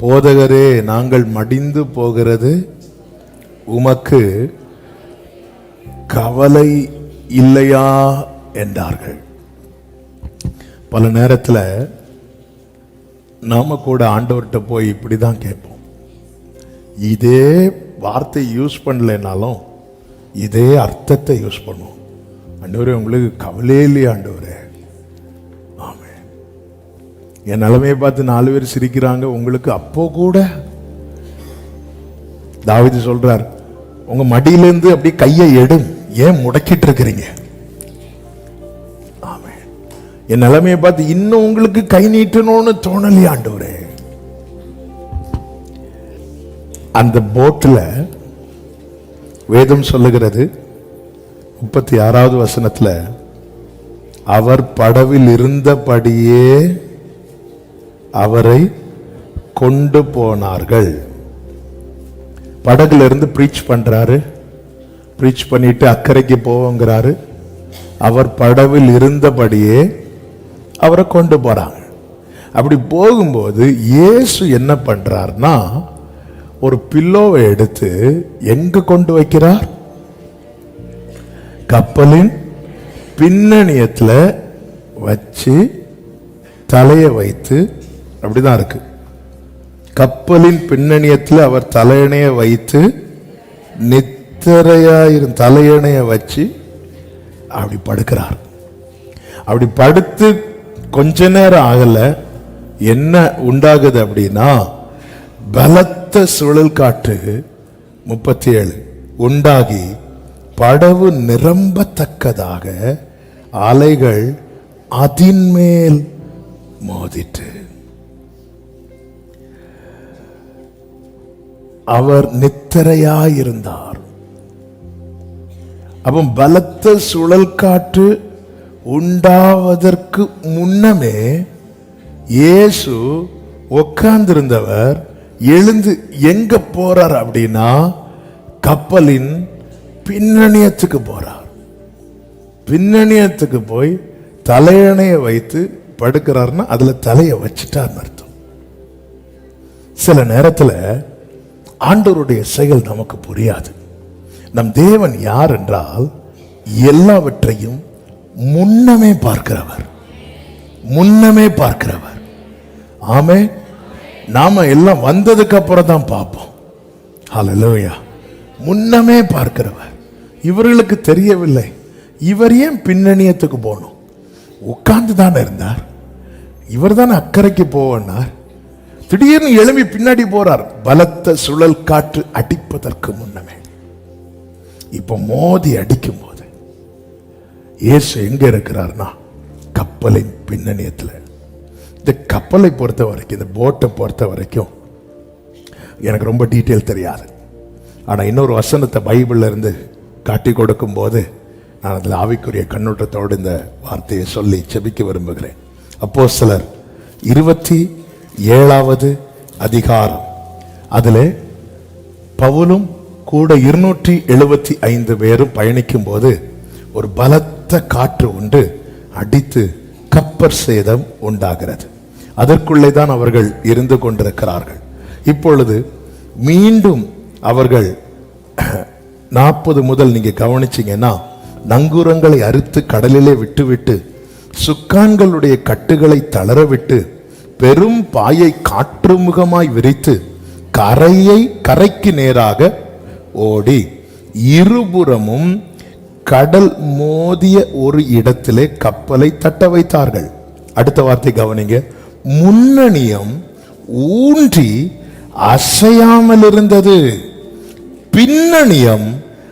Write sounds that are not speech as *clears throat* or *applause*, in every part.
போதகரே நாங்கள் மடிந்து போகிறது உமக்கு கவலை இல்லையா என்றார்கள். பல நேரத்தில் நாம கூட ஆண்டவர்கிட்ட போய் இப்படி தான் கேட்போம். இதே வார்த்தை யூஸ் பண்ணலைனாலும் இதே அர்த்தத்தை யூஸ் பண்ணுவோம். ஆண்டவரே உங்களுக்கு கவலையே இல்லையா ஆண்டவரே? என் நிலைமையை பார்த்து நாலு பேர் சிரிக்கிறாங்க. உங்களுக்கு அப்போ கூட தாவிது சொல்றார் உங்க மடியிலேருந்து அப்படியே கையை எடும் ஏன் முடக்கிட்டு இருக்கிறீங்க? ஆமே என் நிலைமையை பார்த்து இன்னும் உங்களுக்கு கை நீட்டணும்னு தோணலையாண்டவரே அந்த போட்டில் வேதம் சொல்லுகிறது முப்பத்தி ஆறாவது வசனத்தில் அவர் படவில் இருந்தபடியே அவரை கொண்டு போனார்கள். படகுல இருந்து ப்ரீச் பண்றாரு. ப்ரீச் பண்ணிட்டு அக்கறைக்கு போவோங்கிறாரு. அவர் படவில் இருந்தபடியே அவரை கொண்டு போறாங்க. அப்படி போகும்போது இயேசு என்ன பண்றார்னா ஒரு பில்லோவை எடுத்து எங்க கொண்டு வைக்கிறார்? கப்பலின் பின்னணியத்தில் வச்சு தலையை வைத்து அப்படிதான் இருக்கு. கப்பலின் பின்னணியத்தில் அவர் தலையணையை வைத்து நித்திரையாயிரும் தலையணையை வச்சு அப்படி படுக்கிறார். அப்படி படுத்து கொஞ்ச நேரம் ஆகல. என்ன உண்டாகுது அப்படின்னா பலத்த சுழல் காற்று முப்பத்தி ஏழு உண்டாகி படவு நிரம்பத்தக்கதாக அலைகள் அதின்மேல் மோதிட்டு அவர் நித்திரையாயிருந்தார். அப்போ பலத்த சுழல் காற்று உண்டாவதற்கு முன்னமே இயேசு உட்கார்ந்திருந்தவர் எழுந்து எங்க போறார் அப்படின்னா கப்பலின் பின்னணியத்துக்கு போறார். பின்னணியத்துக்கு போய் தலையணையை வைத்து படுக்கிறாருன்னா அதுல தலையை வச்சுட்டார்னு அர்த்தம். சில நேரத்துல ஆண்டவருடைய செயல் நமக்கு புரியாது. நம் தேவன் யார் என்றால் எல்லாவற்றையும் முன்னமே பார்க்கிறவர். முன்னமே பார்க்கிறவர். ஆமே நாம எல்லாம் வந்ததுக்கு அப்புறம் தான் பார்ப்போம். ஹalleluya முன்னமே பார்க்கிறவர். இவர்களுக்கு தெரியவில்லை. இவர் ஏன் பின்னணியத்துக்கு போகணும்? உட்கார்ந்து தானே இருந்தார். இவர் தானே அக்கறைக்கு போவனார் திடீர்னு எழும்பி பின்னாடி போறார். பலத்த சுழல் காற்று அடிப்பதற்கு முன்னமே. இப்ப மோதி அடிக்கும் போது இயேசு எங்க இருக்கிறார்னா கப்பலின் பின்னணியத்துல. இந்த கப்பலை பொறுத்த வரைக்கும் இந்த போட்டை பொறுத்த வரைக்கும் எனக்கு ரொம்ப டீட்டெயில் தெரியாது. ஆனால் இன்னொரு வசனத்தை பைபிள்ல இருந்து காட்டி கொடுக்கும் போது நான் அதில் ஆவிக்குரிய கண்ணோட்டத்தோடு இந்த வார்த்தையை சொல்லி செபிக்க விரும்புகிறேன். அப்போ சிலர் இருபத்தி ஏழாவது அதிகாரம். அதில் பவுலும் கூட இருநூற்றி எழுபத்தி ஐந்து பேரும் பயணிக்கும் போது ஒரு பலத்த காற்று உண்டு அடித்து கப்பர் சேதம் உண்டாகிறது. அதற்குள்ளே தான் அவர்கள் இருந்து கொண்டிருக்கிறார்கள். இப்பொழுது மீண்டும் அவர்கள் *clears throat* நாற்பது முதல் நீங்க கவனிச்சீங்கன்னா நங்கூரங்களை அறுத்து கடலிலே விட்டுவிட்டு சுக்கான்களுடைய கட்டுகளை தளரவிட்டு பெரும் பாயை காற்றுமுகமாய் விரித்து கரையை கரைக்கு நேராக ஓடி இருபுறமும் கடல் மோதிய ஒரு இடத்திலே கப்பலை தட்ட வைத்தார்கள். அடுத்த வார்த்தை கவனிங்க. முன்னணியம் ஊன்றி அசையாமல் இருந்தது பின்னணியம்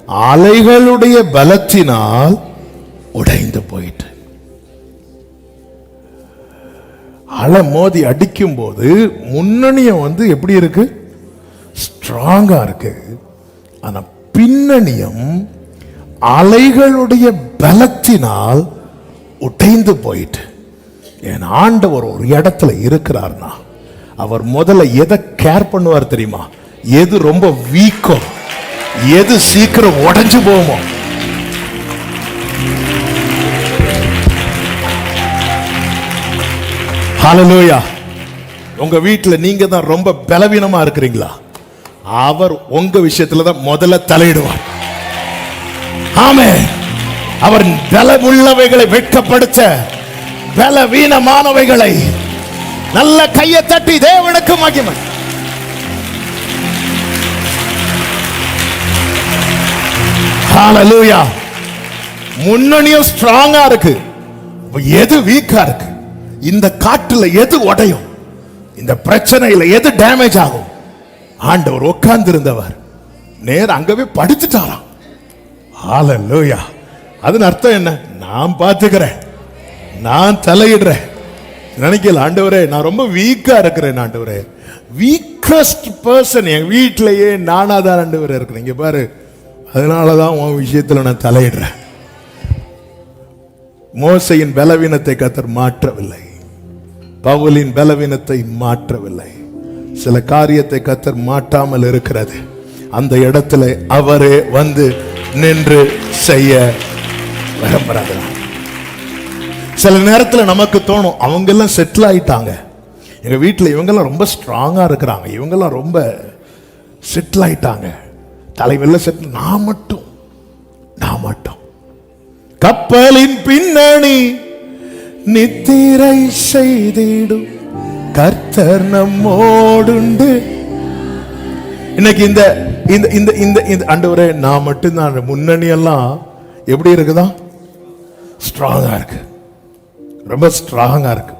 அலைகளுடைய பலத்தினால் உடைந்து போயிட்டு அலை மோதி அடிக்கும் போது முன்னணியம் வந்து எப்படி இருக்கு? ஸ்ட்ராங்காக இருக்கு. ஆனால் பின்னணியம் அலைகளுடைய பலத்தினால் உடைந்து போயிட்டு. என் ஆண்டவர் ஒரு இடத்துல இருக்கிறார்னா அவர் முதல்ல எதை கேர் பண்ணுவார் தெரியுமா? எது ரொம்ப வீக்கோ எது சீக்கிரம் உடஞ்சு போமோ ஹalleluya உங்க வீட்டுல நீங்க தான் ரொம்ப பலவீனமா இருக்கிறீங்களா? அவர் உங்க விஷயத்துல தான் முதல்ல தலையிடுவார். ஆமே அவர் பலமுள்ளவைகளை வெட்கப்படுத்த பலவீனமானவைகளை நல்ல கையை தட்டி தேவனுக்கு மகிமை. முன்னணியும் ஸ்ட்ராங்கா இருக்கு. எது வீக்கா இருக்கு? இந்த காட்டுல எது உடையும்? இந்த பிரச்சனையில எது டேமேஜ் ஆகும்? ஆண்டவர் உட்கார்ந்து இருந்தவர் நேர் அங்கவே படிச்சுட்டாராம். ஹalleluya அதன் அர்த்தம் என்ன? நான் பார்த்துக்கிறேன். நான் தலையிடுறேன். நினைக்கல ஆண்டவரே நான் ரொம்ப வீக்கா இருக்கிறேன் ஆண்டவரே. வீக்கஸ்ட் பர்சன் என் வீட்டிலேயே நானா தான் ஆண்டவர் இருக்கிறேன். இங்க பாரு அதனால தான் உன் விஷயத்தில் நான் தலையிடுறேன். மோசையின் பலவீனத்தை கத்தர் மாற்றவில்லை. பவுலின் பலவீனத்தை மாற்றவில்லை. சில காரியத்தை கத்தர் மாட்டாமல் இருக்கிறது. அந்த இடத்துல அவரே வந்து நின்று செய்ய விரும்புறாங்க சில நேரத்தில் நமக்கு தோணும் அவங்க எல்லாம் செட்டில் ஆயிட்டாங்க. எங்க வீட்டில் இவங்கெல்லாம் ரொம்ப ஸ்ட்ராங்கா இருக்கிறாங்க. இவங்கெல்லாம் ரொம்ப செட்டில் ஆயிட்டாங்க. தலைவெல்லாம் செட்டில் நான் மட்டும் நான் மட்டும். கப்பலின் பின்னணி நித்திரை செய்திடும். கர்த்தர் நம்மோடுண்டு. இன்னைக்கு இந்த இந்த இந்த இந்த இந்த அண்டவரே நான் மட்டும்தான். முன்னணி எல்லாம் எப்படி இருக்குதா? ஸ்ட்ராங்கா இருக்கு. ரொம்ப ஸ்ட்ராங்கா இருக்கு.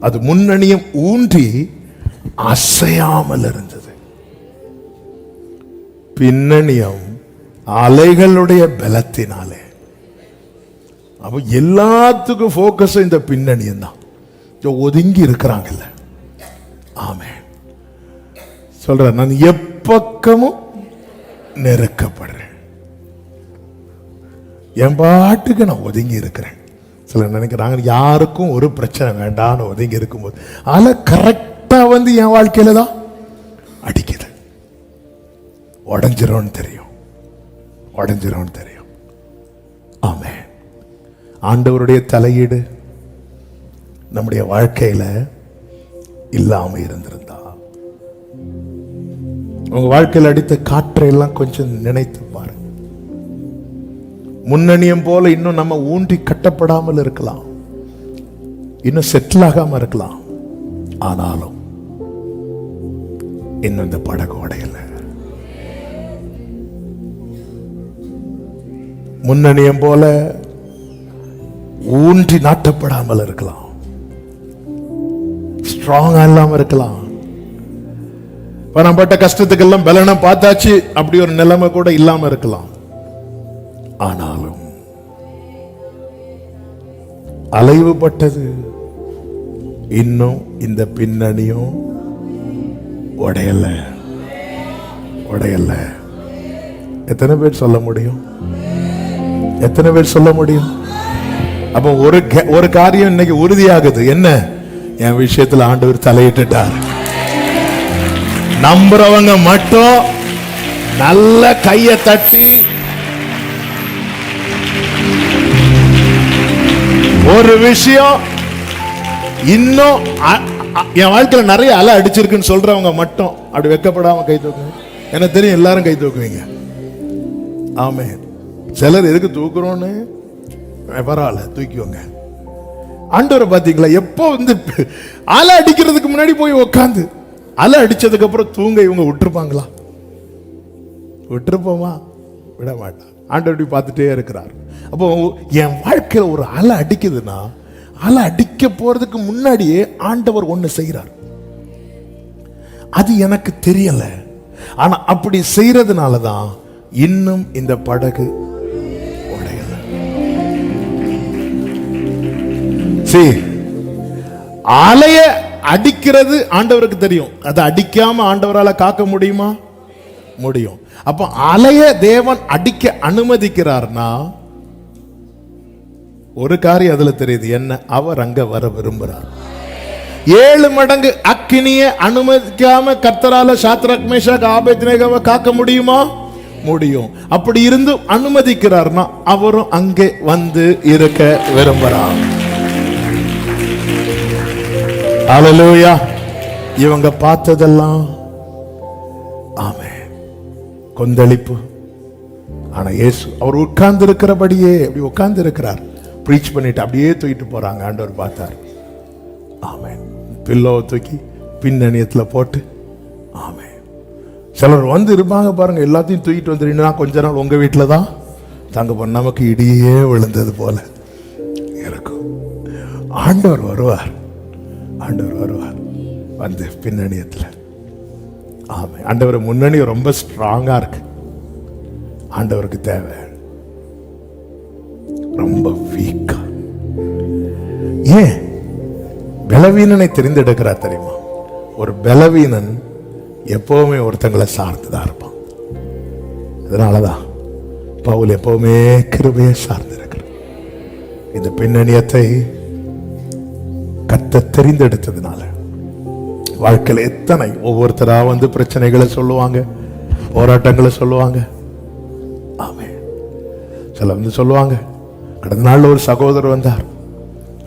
அது முன்னணியும் ஊன்றி அசையாமல் இருந்தது. பின்னணியும் அலைகளுடைய பலத்தினாலே. அப்போ எல்லாத்துக்கும் ஃபோக்கஸ் இந்த பின்னணியும் தான். ஒதுங்கி இருக்கிறாங்கல்ல. ஆமே சொல்ற நான் எப்பக்கமும் நெருக்கப்படுறேன். என் பாட்டுக்கு நான் ஒதுங்கி இருக்கிறேன். சில நினைக்கிறாங்க யாருக்கும் ஒரு பிரச்சனை வேண்டாம்னு ஒதுங்கி இருக்கும்போது அதில் கரெக்டாக வந்து என் வாழ்க்கையில தான் அடிக்குது. உடஞ்சிரும்னு தெரியும். உடஞ்சிரும்னு தெரியும். ஆமே ஆண்டவருடைய தலையீடு நம்முடைய வாழ்க்கையில் இல்லாமல் இருந்திருந்தா. உங்க வாழ்க்கையில் அடித்த காற்றையெல்லாம் கொஞ்சம் நினைத்து பாருங்க. முன்னணியம் போல இன்னும் நம்ம ஊன்றி கட்டப்படாமல் இருக்கலாம். இன்னும் செட்டில் ஆகாமல் இருக்கலாம். ஆனாலும் இன்னும் இந்த படகு உடையல முன்னணியம் போல ஊன்றி நாட்டப்படாமல் இருக்கலாம். ஸ்ட்ராங்கா இல்லாம இருக்கலாம். இப்ப நம்ம பட்ட கஷ்டத்துக்கெல்லாம் பலனை பார்த்தாச்சு அப்படி ஒரு நிலைமை கூட இல்லாம இருக்கலாம். ஆனாலும் அலைவுபட்டது இன்னும் இந்த பின்னணியும் உடையல. உடையல. எத்தனை பேர் சொல்ல முடியும்? எத்தனை பேர் சொல்ல முடியும்? அப்போ ஒரு ஒரு காரியம் இன்னைக்கு உறுதியாகுது. என்ன? என் விஷயத்துல ஆண்டவர் தலையிட்டுட்டார். நம்புறவங்க மட்டும் நல்ல கையை தட்டி ஒரு விஷயம் இன்னும் அ- என் வாழ்க்கையில நிறைய அலை அடிச்சிருக்குன்னு சொல்றவங்க மட்டும் அப்படி வெக்கப்படாம கை தூக்குங்க. எனக்கு தெரியும் எல்லாரும் கை தூக்குவீங்க. ஆமே சிலர் எதுக்கு தூக்குறோன்னு? பரவாயில்ல தூக்கிக்கோங்க. ஆண்டவரை பார்த்தீங்களா? எப்போ வந்து அலை அடிக்கிறதுக்கு முன்னாடி போய் உக்காந்து அலை அடிச்சதுக்கு அப்புறம் தூங்க இவங்க விட்டுருப்பாங்களா? விட்டுருப்போமா? விட மாட்டான் ஆண்டவர் இப்படி பார்த்துட்டே இருக்கிறார். அப்போ என் வாழ்க்கையில் ஒரு அலை அடிக்குதுன்னா அலை அடிக்க போறதுக்கு முன்னாடியே ஆண்டவர் ஒன்று செய்கிறார் அது எனக்கு தெரியல. ஆனா அப்படி செய்கிறதுனால தான் இன்னும் இந்த படகு See, அலைய அடிக்கிறது ஆண்டவருக்கு தெரியும். அதை அடிக்காம ஆண்டவரால் காக்க முடியுமா? முடியும். அப்ப அலைய தேவன் அடிக்க அனுமதிக்கிறார்னா ஒரு காரியம் அதுல தெரியுது. என்ன? அவர் அங்க வர விரும்புறார். ஏழு மடங்கு அக்கினிய அனுமதிக்காம கர்த்தரால சாத்ராக் மேஷாக் ஆபேத்னேகாவை காக்க முடியுமா? முடியும். அப்படி இருந்து அனுமதிக்கிறார்னா அவரும் அங்கே வந்து இருக்க விரும்புறார். ஹalleluya. இவங்க பார்த்ததெல்லாம் ஆமே கொந்தளிப்பு. ஆனா இயேசு அவர் உட்கார்ந்து இருக்கிறபடியே அப்படி உட்கார்ந்து இருக்கிறார் ப்ரீச் பண்ணிட்டு அப்படியே தூக்கிட்டு போறாங்க ஆண்டவர் பார்த்தார். ஆமென். பில்லோவை தூக்கி பின்னணியத்துல போட்டு ஆமென். சிலர் வந்து இருப்பாங்க பாருங்க எல்லாத்தையும் தூக்கிட்டு வந்துருந்தா கொஞ்ச நாள் உங்க வீட்டுல தான்? தங்க போன நமக்கு இடியே விழுந்தது போல. இருக்கும் ஆண்டவர் வருவார். ஆண்டவர் வருவார். வந்து பின்னணியத்துல. ஆமாம் ஆண்டவர் முன்னணி ரொம்ப ஸ்ட்ராங்கா இருக்கு. ஆண்டவருக்கு தேவை. ரொம்ப வீக்கா ஏன்? பலவீனனை தெரிந்தெடுக்கிறா தெரியுமா? ஒரு பலவீனன் எப்பவுமே ஒருத்தங்களை சார்ந்துதான் இருப்பான். அதனாலதான் பவுல் எப்பவுமே கிருபையை சார்ந்து இருக்கிறார் இந்த பின்னணியத்தை கத்த தெரிந்தெடுத்ததுனால. வாழ்க்கையில் எத்தனை ஒவ்வொருத்தரா வந்து பிரச்சனைகளை சொல்லுவாங்க போராட்டங்களை சொல்லுவாங்க. ஆமே சில வந்து சொல்லுவாங்க கடந்த நாள் ஒரு சகோதரர் வந்தார்.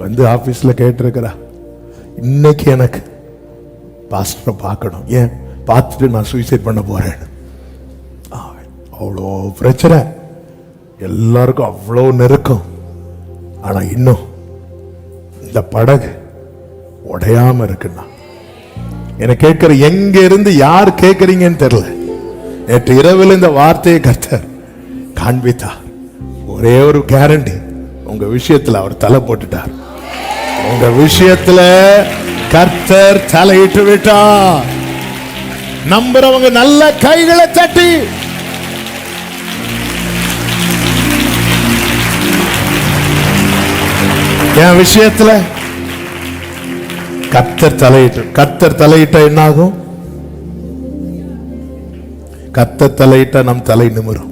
வந்து ஆஃபீஸில் கேட்டிருக்கிறா இன்னைக்கு எனக்கு பாஸ்டரை பார்க்கணும். ஏன்? பார்த்துட்டு நான் சூசைட் பண்ண போறேன் அவ்வளோ பிரச்சனை. எல்லாருக்கும் அவ்வளோ நெருக்கம். ஆனால் இன்னும் இந்த படகு உடையாம இருக்குன்னா என்ன கேட்கிற எங்க இருந்து யார் கேட்கறீங்கன்னு தெரியல. நேற்று இரவில் இந்த வார்த்தையை கர்த்தர் காண்பித்தார். ஒரே ஒரு கேரண்டி உங்க விஷயத்துல அவர் தலை போட்டுட்டார். உங்க விஷயத்துல கர்த்தர் தலையிட்டு விட்டார். நம்புறவங்க நல்ல கைகளை தட்டி. என் விஷயத்துல கத்தர் தலையிட்டு கத்தர் தலையிட்ட என்ன ஆகும் கர்த்தர் தலையிட்ட நம் தலை நிமிரும்.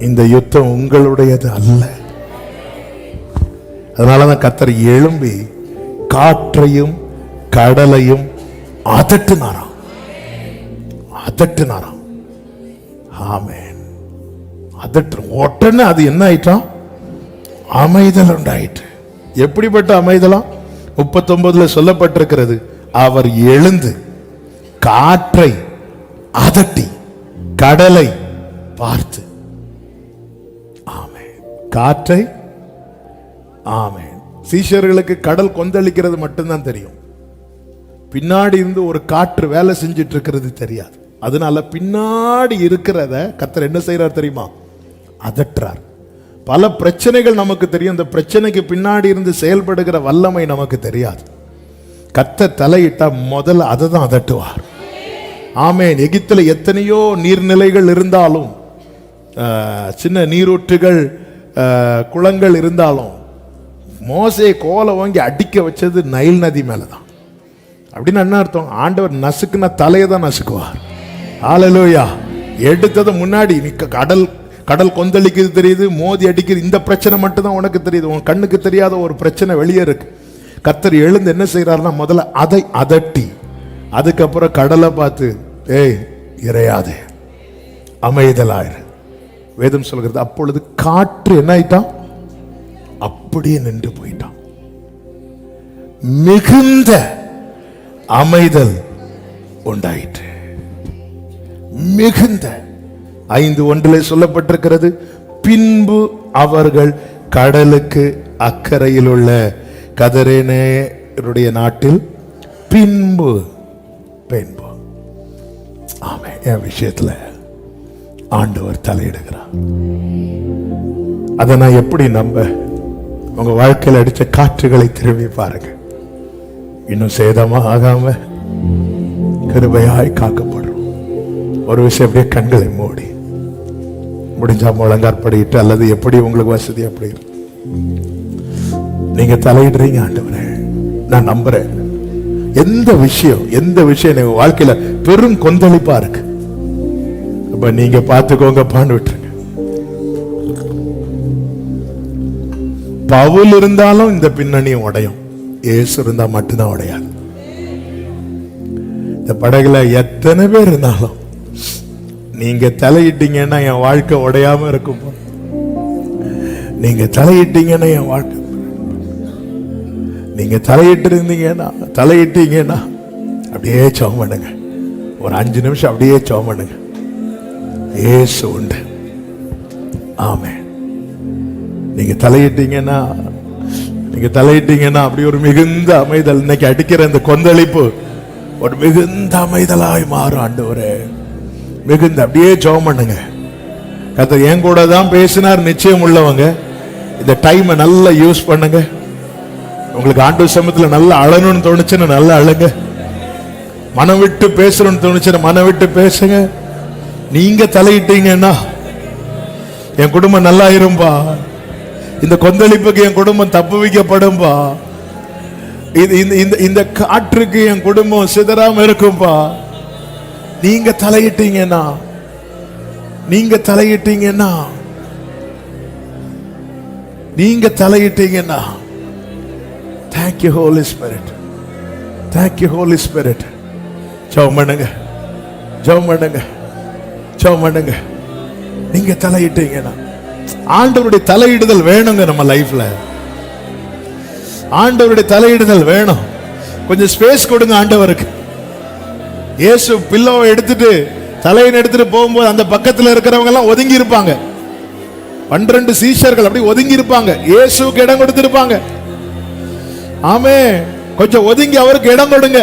இந்த யுத்தம் உங்களுடையது அல்ல. அதனாலதான் கத்தர் எழும்பி காற்றையும் கடலையும் அதட்டுனாராம். அதட்டுனாராம். ஆமேன். அதட்டு உடனே அது என்ன ஆயிட்டான்? அமைதல் உண்டாயிட்டு எப்படிப்பட்ட அமைதலாம் முப்பத்தொன்பதுல சொல்லப்பட்டிருக்கிறது அவர் எழுந்து காற்றை அதட்டி கடலை பார்த்து ஆமே காற்றை ஆமே சீஷர்களுக்கு கடல் கொந்தளிக்கிறது மட்டும்தான் தெரியும். பின்னாடி இருந்து ஒரு காற்று வேலை செஞ்சிட்டு இருக்கிறது தெரியாது. அதனால பின்னாடி இருக்கிறத கத்தர் என்ன செய்யறார் தெரியுமா? அதட்டுறார். பல பிரச்சனைகள் நமக்கு தெரியும். அந்த பிரச்சனைக்கு பின்னாடி இருந்து செயல்படுகிற வல்லமை நமக்கு தெரியாது. கத்த தலையிட்டா முதல்ல அதை தான் அதட்டுவார். ஆமேன். எகிப்துல எத்தனையோ நீர்நிலைகள் இருந்தாலும் சின்ன நீரூற்றுகள் குளங்கள் இருந்தாலும் மோசையை கோலை வாங்கி அடிக்க வச்சது நைல் நதி மேலே தான் அப்படின்னு என்ன அர்த்தம்? ஆண்டவர் நசுக்குன்னா தலையை தான் நசுக்குவார். ஆலலோயா எடுத்தது முன்னாடி நிற்க கடல் கடல் கொந்தளிக்குது தெரியுது மோதி அடிக்குது. இந்த பிரச்சனை மட்டும்தான் உனக்கு தெரியுது. உன் கண்ணுக்கு தெரியாத ஒரு பிரச்சனை வெளியே இருக்கு. கத்தர் எழுந்து என்ன செய்யறாருன்னா முதல்ல அதை அதட்டி அதுக்கப்புறம் கடலை பார்த்து ஏய் இறையாதே அமைதலாயிரு. வேதம் சொல்கிறது அப்பொழுது காற்று என்ன ஆயிட்டான்? அப்படியே நின்று போயிட்டான். மிகுந்த அமைதல் உண்டாயிற்று. மிகுந்த ஐந்து ஒன்றிலே சொல்லப்பட்டிருக்கிறது. பின்பு அவர்கள் கடலுக்கு அக்கறையில் உள்ள கதரேனருடைய நாட்டில் பின்பு பின்பு. ஆமே என் விஷயத்துல ஆண்டவர் தலையிடுகிறார். அதை நான் எப்படி நம்ப? உங்க வாழ்க்கையில் அடிச்ச காற்றுகளை திரும்பி பாருங்க. இன்னும் சேதமா ஆகாம கிருபையாய் காக்கப்படுறோம் ஒரு விஷயம் அப்படியே கண்களை மூடி. முடிஞ்சா முழங்காற்படிட்டு அல்லது எப்படி உங்களுக்கு வசதி அப்படி? நீங்க தலையிடுறீங்க ஆண்டவரே. நான் நம்புறேன். எந்த விஷயம் எந்த விஷயம் நீங்க வாழ்க்கையில பெரும் கொந்தளிப்பா இருக்கு. அப்ப நீங்க பார்த்துக்கோங்க பாண்டு விட்டுருங்க. பவுல் இருந்தாலும் இந்த பின்னணியும் உடையும். ஏசு இருந்தா மட்டும்தான் உடையாது. இந்த படகுல எத்தனை பேர் இருந்தாலும் நீங்க தலையிட்டீங்கன்னா என் வாழ்க்கை உடையாம இருக்கும். நீங்க தலையிட்டீங்கன்னா என் வாழ்க்கை நீங்க தலையிட்டு இருந்தீங்கன்னா தலையிட்டீங்கன்னா அப்படியே சோம் பண்ணுங்க. ஒரு அஞ்சு நிமிஷம் அப்படியே சோம் பண்ணுங்க. ஏசு உண்டு. ஆமே நீங்க தலையிட்டீங்கன்னா நீங்க தலையிட்டீங்கன்னா அப்படி ஒரு மிகுந்த அமைதல். இன்னைக்கு அடிக்கிற இந்த கொந்தளிப்பு ஒரு மிகுந்த அமைதலாய் மாறும் ஆண்டு ஒரு மிகுந்த அப்படியே ஜெபம் பண்ணுங்க. கத்தர் என் கூட தான் பேசினார் நிச்சயம் உள்ளவங்க. இந்த டைமை நல்லா யூஸ் பண்ணுங்க. உங்களுக்கு ஆண்டு சமயத்தில் நல்லா அழணும்னு தோணுச்சுன்னா நல்லா அழுங்க. மனம் விட்டு பேசணும்னு தோணுச்சுன்னா மனம் விட்டு பேசுங்க. நீங்க தலையிட்டீங்கன்னா என் குடும்பம் நல்லா இரும்பா. இந்த கொந்தளிப்புக்கு என் குடும்பம் தப்பு வைக்கப்படும்பா. இது இந்த இந்த இந்த காற்றுக்கு என் குடும்பம் சிதறாம இருக்கும்பா. நீங்க தலையிட்டீங்கன்னா நீங்க தலையிட்டீங்கன்னா நீங்க தலையிட்டீங்கன்னா thank you holy spirit thank you holy spirit ஜெபம் பண்ணுங்க. ஜெபம் பண்ணுங்க. ஜெபம் பண்ணுங்க. நீங்க தலையிட்டீங்கன்னா. ஆண்டவருடைய தலையிடுதல் வேணுங்க நம்ம லைஃப்ல. ஆண்டவருடைய தலையிடுதல் வேணும். கொஞ்சம் ஸ்பேஸ் கொடுங்க ஆண்டவருக்கு. இயேசு பில்லோவை எடுத்துட்டு தலையின் எடுத்துட்டு போகும்போது அந்த பக்கத்தில் இருக்கிறவங்க எல்லாம் ஒதுங்கி இருப்பாங்க பன்னிரண்டு சீஷர்கள் அப்படி ஒதுங்கி இருப்பாங்க இயேசுக்கு இடம் கொடுத்திருப்பாங்க. ஆமே கொஞ்சம் ஒதுங்கி அவருக்கு இடம் கொடுங்க.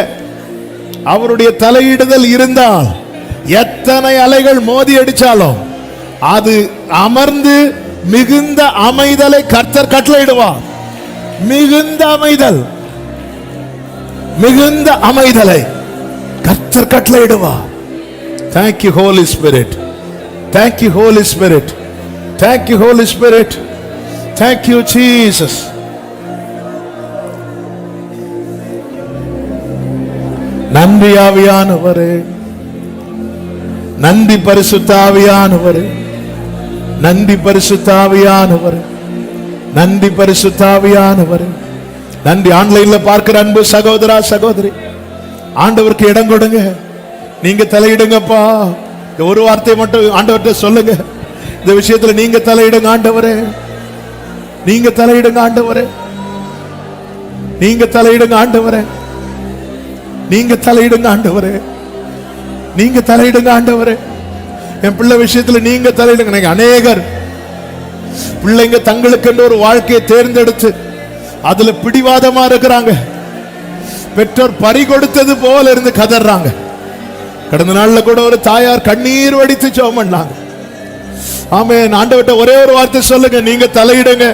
அவருடைய தலையிடுதல் இருந்தால் எத்தனை அலைகள் மோதி அடிச்சாலும் அது அமர்ந்து மிகுந்த அமைதலை கர்த்தர் கட்டளையிடுவார். மிகுந்த அமைதல். மிகுந்த அமைதலை. கர்த்தர் கட்டளையிடுவார் thank you holy spirit thank you holy spirit thank you holy spirit thank you Jesus நன்றி ஆவியானவரே. நன்றி பரிசுத்தாவியானவரே நன்றி பரிசுத்தாவியானவரே நன்றி பரிசுத்தாவியானவரே நன்றி ஆன்லைன்ல பார்க்கிற அன்பு சகோதரா சகோதரி. ஆண்டவருக்கு இடம் கொடுங்க. நீங்க தலையிடுங்கப்பா. இந்த ஒரு வார்த்தை மட்டும் ஆண்டவர்கிட்ட சொல்லுங்க. இந்த விஷயத்துல நீங்க தலையிடுங்க ஆண்டவரே. நீங்க தலையிடுங்க ஆண்டவரே. நீங்க தலையிடுங்க ஆண்டவரே. நீங்க தலையிடுங்க ஆண்டவரே. நீங்க தலையிடுங்க ஆண்டவரே. என் பிள்ளை விஷயத்துல நீங்க தலையிடுங்க. அநேகர். பிள்ளைங்க தங்களுக்கு ஒரு வாழ்க்கையை தேர்ந்தெடுத்து அதுல பிடிவாதமா இருக்கிறாங்க. பெற்றோர் பறி கொடுத்தது போல இருந்து கதறாங்க கடந்த நாள்ல கூட ஒரு தாயார் கண்ணீர் வடித்து ஜெபம் பண்ணாங்க. ஆமே ஆண்டவட்ட ஒரே ஒரு வார்த்தை சொல்லுங்க நீங்க தலையிடுங்க.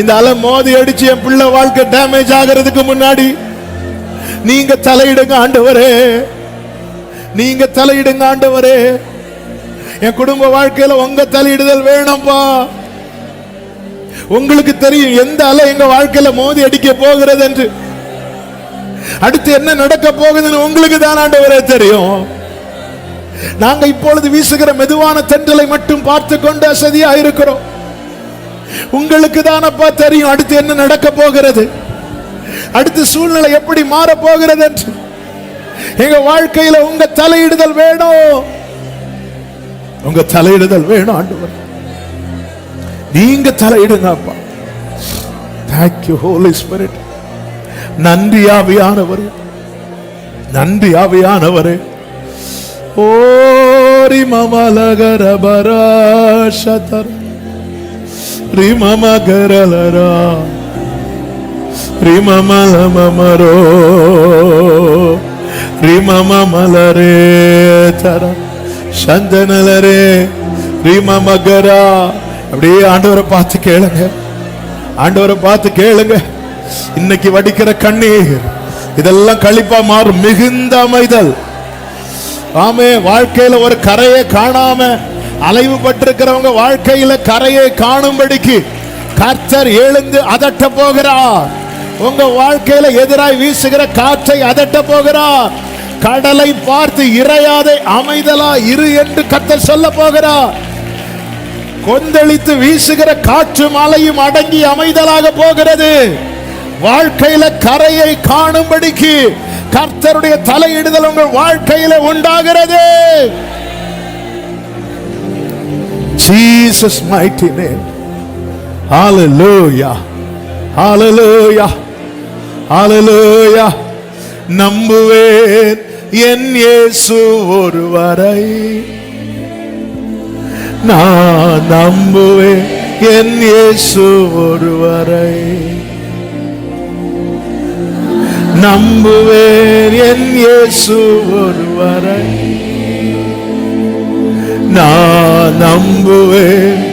இந்த அலை மோதி அடிச்சு என் பிள்ளை வாழ்க்கை டேமேஜ் ஆகிறதுக்கு முன்னாடி நீங்க தலையிடுங்க ஆண்டவரே. நீங்க தலையிடுங்க ஆண்டவரே. என் குடும்ப வாழ்க்கையில உங்க தலையிடுதல் வேணும்பா. உங்களுக்கு தெரியும் எந்த அலை எங்க வாழ்க்கையில மோதி அடிக்க போகிறது என்று அடுத்து என்ன நடக்க போகுதுன்னு உங்களுக்கு தான் ஆண்டவரே தெரியும். நாங்க இப்பொழுது வீசுகிற மெதுவான தென்றலை மட்டும் பார்த்து கொண்டு அசதியா இருக்கிறோம். உங்களுக்கு தானப்பா தெரியும் அடுத்து என்ன நடக்க போகிறது. அடுத்து சூழ்நிலை எப்படி மாற போகிறது என்று. எங்க வாழ்க்கையில உங்க தலையிடுதல் வேணும். உங்க தலையிடுதல் வேணும் ஆண்டவர். நீங்க தலையிடுங்க அப்பா. தேங்க்யூ ஹோலி ஸ்பிரிட் நன்றி ஆவியானவர். நன்றி ஆவியானவர். ஓரி மமலகர பராசதர் ரிமமகரலரா. ரிமமல மமரோ ரிமமலரே தர. சந்தனலரே ரிமமகரா. அப்படியே ஆண்டவரை பார்த்து கேளுங்க. ஆண்டவரை பார்த்து கேளுங்க. இன்னைக்கு வடிக்கிற கண்ணீர் இதெல்லாம் கழிப்பா மாறும். மிகுந்த அமைதல். ஆமே வாழ்க்கையில ஒரு கரையை காணாம அலைவு பட்டிருக்கிறவங்க வாழ்க்கையில கரையை காணும்படிக்கு கர்த்தர் எழுந்து அதட்ட போகிறார். உங்க வாழ்க்கையில எதிராய் வீசுகிற காற்றை அதட்ட போகிறார். கடலை பார்த்து இறையாதே அமைதலா இரு என்று கர்த்தர் சொல்ல போகிறார். கொந்தளித்து வீசுகிற காற்று மலையும் அடங்கி அமைதலாக போகிறது. வாழ்க்கையில கரையை காணும்படிக்கு கர்த்தருடைய தலையிடுதல் உங்கள் வாழ்க்கையில உண்டாகிறது. Jesus mighty name hallelujah hallelujah hallelujah நம்புவேன் என் இயேசு ஒருவரை. நான் நம்புவேன் என் இயேசு ஒருவரை. நம்புவேன் என் இயேசு ஒருவரை. நான் நம்புவேன்.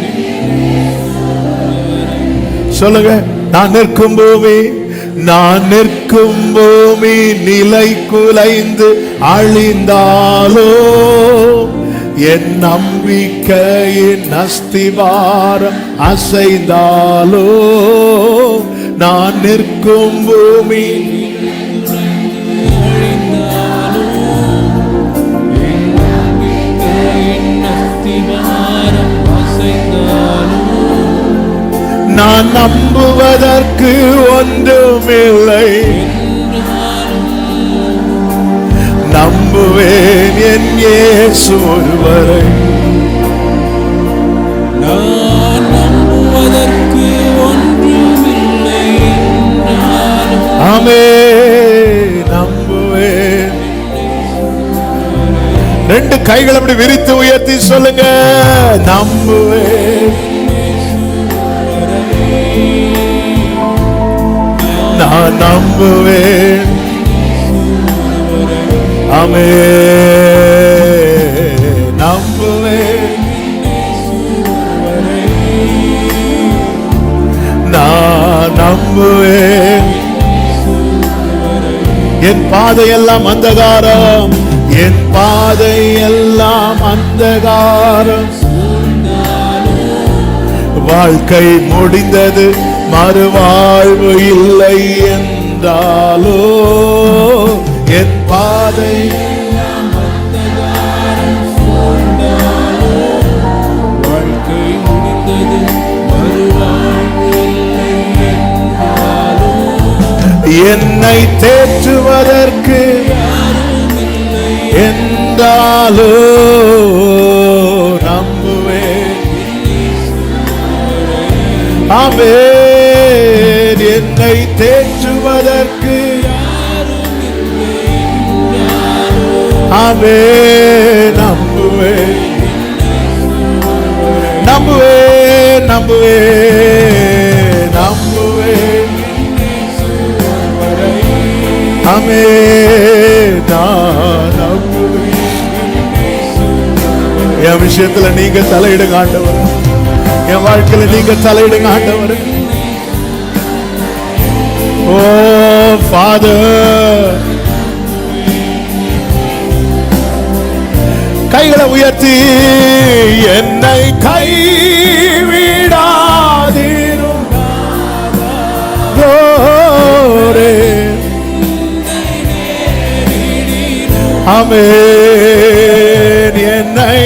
சொல்லுங்க நான் நிற்கும் பூமி நான் நிற்கும் பூமி நிலை குலைந்து அழிந்தாலோ? என் நம்பிக்கையின் அஸ்திவாரம் அசைந்தாலோ? நான் நிற்கும் பூமி நம்புவதற்கு ஒன்றுமில்லை. நம்புவேன் என் இயேசு ஒருவரை. நான் நம்புவதற்கு ஒன்றுமில்லை. ஆமே நம்புவேன். ரெண்டு கைகளை அப்படி விரித்து உயர்த்தி சொல்லுங்க. நம்புவேன். நான் நம்புவேன். அமே நம்புவேன். நான் நம்புவேன். என் பாதையெல்லாம் அந்தகாரம். என் பாதையெல்லாம் அந்தகாரம். வாழ்க்கை முடிந்தது. மறுவாழ்வு இல்லை என்றாலோ? என் பாதை என்னை தேற்றுவதற்கு என்றாலோ? நம்புவே ஆமென். ஆமே நம்புவேன் நம்புவேன் நம்புவேன் நம்புவேன் ஆமே நான் என் விஷயத்துல நீங்க தலையிடுங்க ஆண்டவர் என் வாழ்க்கையில நீங்க தலையிடுங்க ஆண்டவர் ஓ ஃபாதர் கைகளை உயர்த்தி என்னை கைவிடாதீரும் glory. என்னை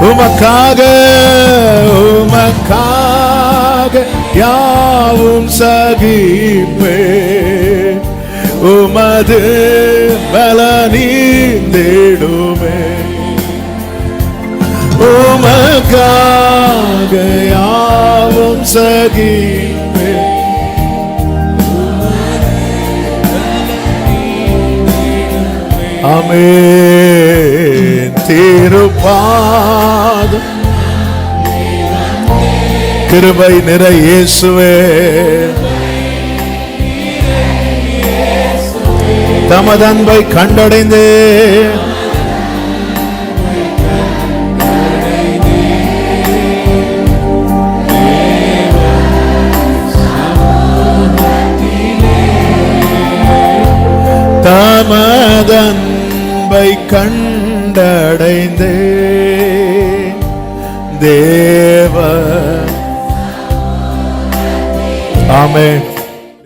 உமக்காக யாவும் சகிப்பே. உமது பலனீந்திடுமே உமக்காக யாவும் சகிப்பே. அமே திருப்பாதம். கிருபை நிறை இயேசுவே. தமது அன்பை கண்டடைந்தே. தமதன்பை கண்டடைந்தே. தேவ ஆமென்